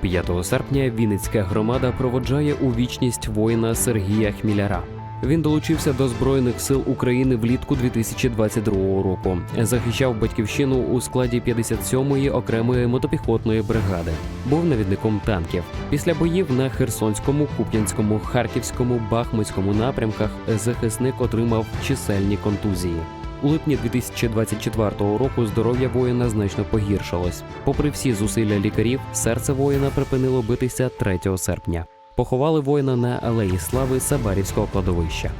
5 серпня Вінницька громада проводжає у вічність воїна Сергія Хміляра. Він долучився до Збройних сил України влітку 2022 року. Захищав батьківщину у складі 57-ї окремої мотопіхотної бригади. Був навідником танків. Після боїв на Херсонському, Куп'янському, Харківському, Бахмутському напрямках захисник отримав чисельні контузії. У липні 2024 року здоров'я воїна значно погіршилось. Попри всі зусилля лікарів, серце воїна припинило битися 3 серпня. Поховали воїна на алеї слави Сабарівського кладовища.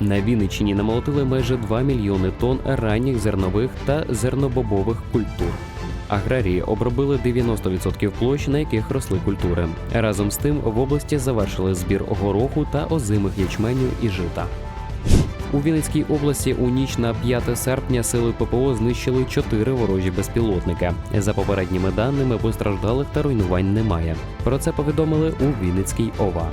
На Вінниччині намолотили майже 2 мільйони тонн ранніх зернових та зернобобових культур. Аграрії обробили 90% площ, на яких росли культури. Разом з тим в області завершили збір гороху та озимих ячменю і жита. У Вінницькій області у ніч на 5 серпня сили ППО знищили чотири ворожі безпілотника. За попередніми даними, постраждалих та руйнувань немає. Про це повідомили у Вінницькій ОВА.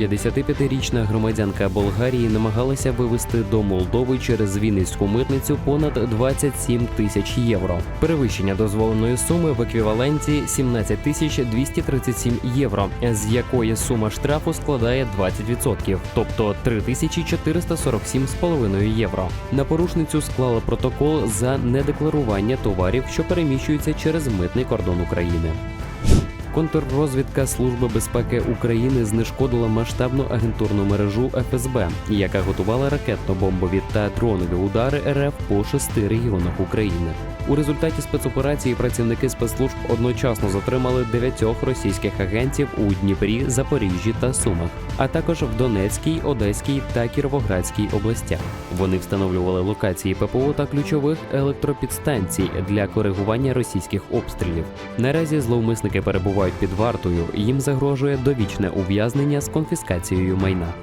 55-річна громадянка Болгарії намагалася вивезти до Молдови через Вінницьку митницю понад 27 тисяч євро. Перевищення дозволеної суми в еквіваленті 17 тисяч 237 євро, з якої сума штрафу складає 20%, тобто 3447,5 євро. На порушницю склали протокол за недекларування товарів, що переміщуються через митний кордон України. Контррозвідка Служби безпеки України знешкодила масштабну агентурну мережу ФСБ, яка готувала ракетно-бомбові та дронові удари РФ по шести регіонах України. У результаті спецоперації працівники спецслужб одночасно затримали дев'ятьох російських агентів у Дніпрі, Запоріжжі та Сумах, а також в Донецькій, Одеській та Кіровоградській областях. Вони встановлювали локації ППО та ключових електропідстанцій для коригування російських обстрілів. Наразі зловмисники перебувають під вартою. Їм загрожує довічне ув'язнення з конфіскацією майна.